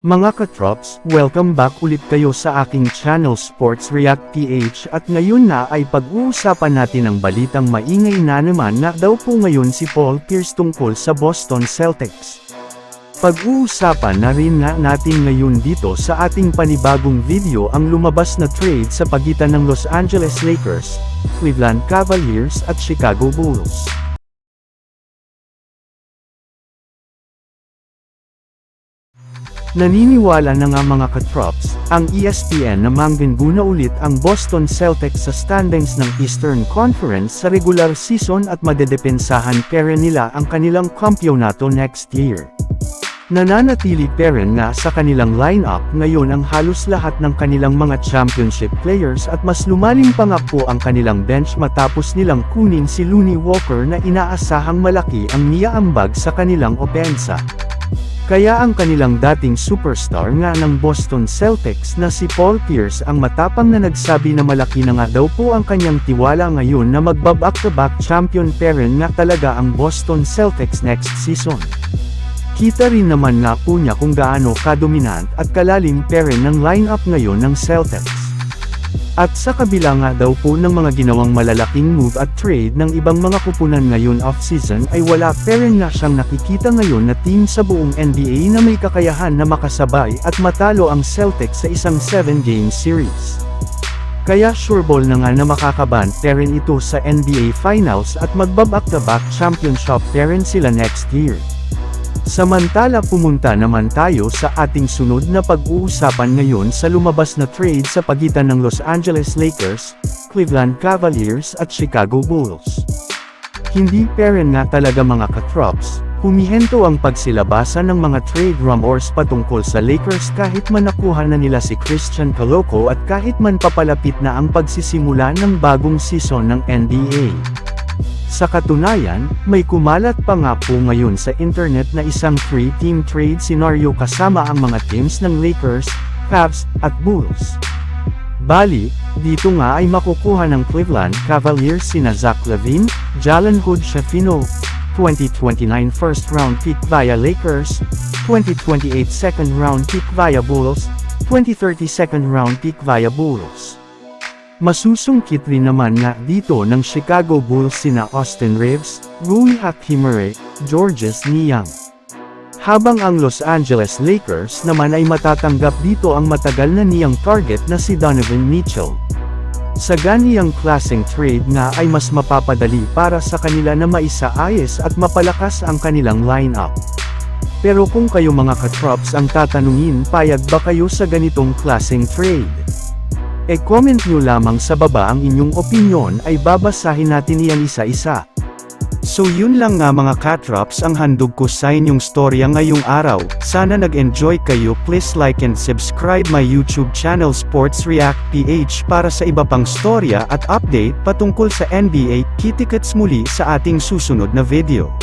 Mga katrops, welcome back ulit kayo sa aking channel Sports React PH at ngayon na ay pag-uusapan natin ang balitang maingay na naman na daw po ngayon si Paul Pierce tungkol sa Boston Celtics. Pag-uusapan na rin nga natin ngayon dito sa ating panibagong video ang lumabas na trade sa pagitan ng Los Angeles Lakers, Cleveland Cavaliers at Chicago Bulls. Naniniwala na nga mga katrops, ang ESPN na mangguna ulit ang Boston Celtics sa standings ng Eastern Conference sa regular season at madedepensahan pere nila ang kanilang kampyonato next year. Nananatili pa rin nga sa kanilang lineup ngayon ang halos lahat ng kanilang mga championship players at mas lumalim pa nga po ang kanilang bench matapos nilang kunin si Looney Walker na inaasahang malaki ang niyaambag sa kanilang opensa. Kaya ang kanilang dating superstar nga ng Boston Celtics na si Paul Pierce ang matapang na nagsabi na malaki na nga daw po ang kanyang tiwala ngayon na magbaback-to-back champion pa rin nga talaga ang Boston Celtics next season. Kita rin naman nga po niya kung gaano kadominant at kalalim pa rin ng lineup ngayon ng Celtics. At sa kabila nga daw po ng mga ginawang malalaking move at trade ng ibang mga kupunan ngayon off-season ay wala pa rin nga siyang nakikita ngayon na team sa buong NBA na may kakayahan na makasabay at matalo ang Celtics sa isang 7-game series. Kaya sureball na nga na makakaban rin ito sa NBA Finals at magbaback-to-back championship rin sila next year. Samantala pumunta naman tayo sa ating sunod na pag-uusapan ngayon sa lumabas na trade sa pagitan ng Los Angeles Lakers, Cleveland Cavaliers at Chicago Bulls. Hindi pa rin nga talaga mga katrops, humihento ang pagsilabasa ng mga trade rumors patungkol sa Lakers kahit man nakuha na nila si Christian Coloco at kahit man papalapit na ang pagsisimula ng bagong season ng NBA. Sa katunayan, may kumalat pa nga po ngayon sa internet na isang three-team trade scenario kasama ang mga teams ng Lakers, Cavs, at Bulls. Bali, dito nga ay makukuha ng Cleveland Cavaliers sina Zach Lavine, Jalen Hood Shafino, 2029 first round pick via Lakers, 2028 second round pick via Bulls, 2030 second round pick via Bulls. Masusungkit rin naman nga dito ng Chicago Bulls sina Austin Reeves, Rui Hachimere, Georges Niang. Habang ang Los Angeles Lakers naman ay matatanggap dito ang matagal na niyang target na si Donovan Mitchell. Sa ganiyang klaseng trade nga ay mas mapapadali para sa kanila na maisaayos at mapalakas ang kanilang lineup. Pero kung kayo mga katrops ang tatanungin payag ba kayo sa ganitong klaseng trade? E-comment nyo lamang sa baba ang inyong opinyon ay babasahin natin iyan isa-isa. So yun lang nga mga katrops ang handog ko sa inyong storya ngayong araw, sana nag-enjoy kayo please like and subscribe my YouTube channel Sports React PH para sa iba pang storya at update patungkol sa NBA, kitikets muli sa ating susunod na video.